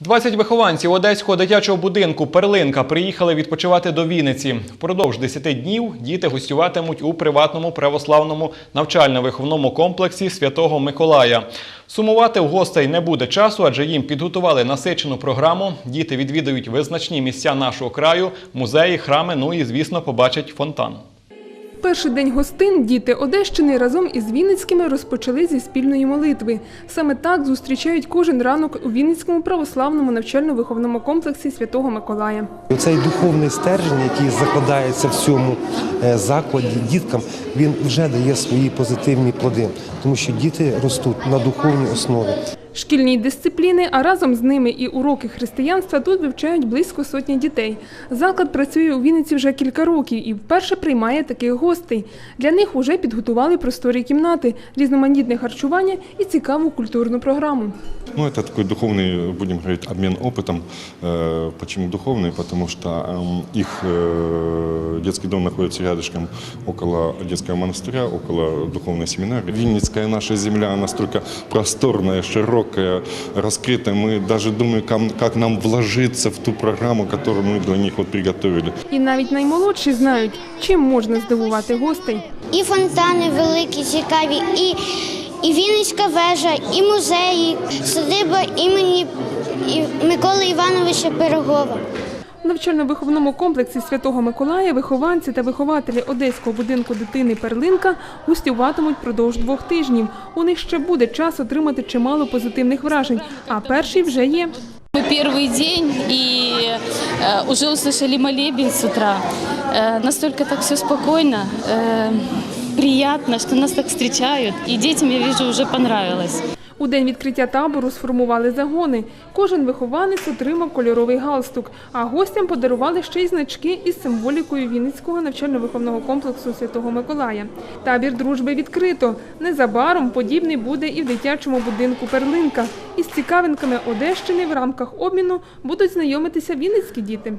20 вихованців одеського дитячого будинку Перлинка приїхали відпочивати до Вінниці. Впродовж 10 днів діти гостюватимуть у приватному православному навчально-виховному комплексі Святого Миколая. Сумувати в гостей не буде часу, адже їм підготували насичену програму. Діти відвідають визначні місця нашого краю, музеї, храми, ну і, звісно, побачать фонтан. Перший день гостин діти Одещини разом із Вінницькими розпочали зі спільної молитви. Саме так зустрічають кожен ранок у Вінницькому православному навчально-виховному комплексі Святого Миколая. Цей духовний стержень, який закладається в цьому е, закладі діткам, він вже дає свої позитивні плоди, тому що діти ростуть на духовній основі. Шкільні дисципліни, а разом з ними і уроки християнства тут вивчають близько сотні дітей. Заклад працює у Вінниці вже кілька років і вперше приймає таких гостей. Для них уже підготували просторі кімнати, різноманітне харчування і цікаву культурну програму. Ну, это такой духовный, будем говорить, обмен опытом. Э, Почему духовный? Потому что эм, их э, детский дом находится рядышком около детского монастыря, около духовной семинарии. Винницкая наша земля настолько просторная, широкая, раскрытая. Мы даже думаем, кам- как нам вложиться в ту программу, которую мы для них вот приготовили. І навіть наймолодші знають, чим можна здивувати гостей. І фонтани великі, цікаві, і, і Вінницька вежа, і музеї, садиба імені і- Миколи Івановича Пирогова. У навчально-виховному комплексі Святого Миколая вихованці та вихователі Одеського будинку дитини Перлинка гостюватимуть продовж двох тижнів. У них ще буде час отримати чимало позитивних вражень, а перший вже є. Мы первый день и э, уже услышали молебен с утра. Э, настолько так все спокойно, э, приятно, что нас так встречают. И детям, я вижу, уже понравилось. У день відкриття табору сформували загони. Кожен вихованець отримав кольоровий галстук, а гостям подарували ще й значки із символікою Вінницького навчально-виховного комплексу Святого Миколая. Табір дружби відкрито. Незабаром подібний буде і в дитячому будинку Перлинка. Із цікавинками Одещини в рамках обміну будуть знайомитися вінницькі діти.